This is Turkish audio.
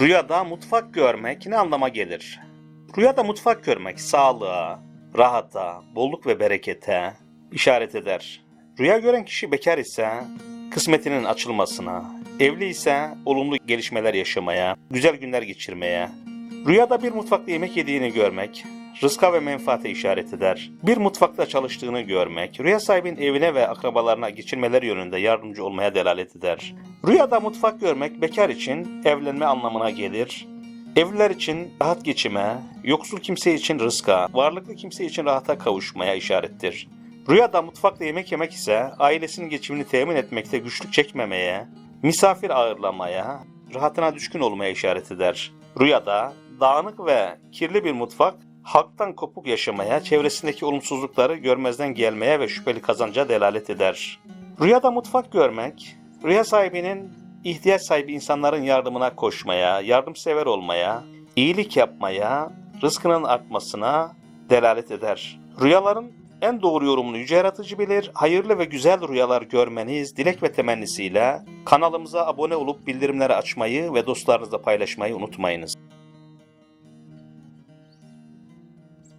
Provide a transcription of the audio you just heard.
Rüyada mutfak görmek ne anlama gelir? Rüyada mutfak görmek sağlığa, rahata, bolluk ve berekete işaret eder. Rüya gören kişi bekar ise kısmetinin açılmasına, evli ise olumlu gelişmeler yaşamaya, güzel günler geçirmeye, rüyada bir mutfakta yemek yediğini görmek, rızka ve menfaate işaret eder. Bir mutfakta çalıştığını görmek, rüya sahibinin evine ve akrabalarına geçirmeler yönünde yardımcı olmaya delalet eder. Rüyada mutfak görmek bekar için evlenme anlamına gelir. Evliler için rahat geçime, yoksul kimse için rızka, varlıklı kimse için rahata kavuşmaya işarettir. Rüyada mutfakta yemek yemek ise ailesinin geçimini temin etmekte güçlük çekmemeye, misafir ağırlamaya, rahatına düşkün olmaya işaret eder. Rüyada dağınık ve kirli bir mutfak halktan kopuk yaşamaya, çevresindeki olumsuzlukları görmezden gelmeye ve şüpheli kazanca delalet eder. Rüyada mutfak görmek, rüya sahibinin ihtiyaç sahibi insanların yardımına koşmaya, yardımsever olmaya, iyilik yapmaya, rızkının artmasına delalet eder. Rüyaların en doğru yorumunu Yüce Yaratıcı bilir. Hayırlı ve güzel rüyalar görmeniz dilek ve temennisiyle kanalımıza abone olup bildirimleri açmayı ve dostlarınızla paylaşmayı unutmayınız.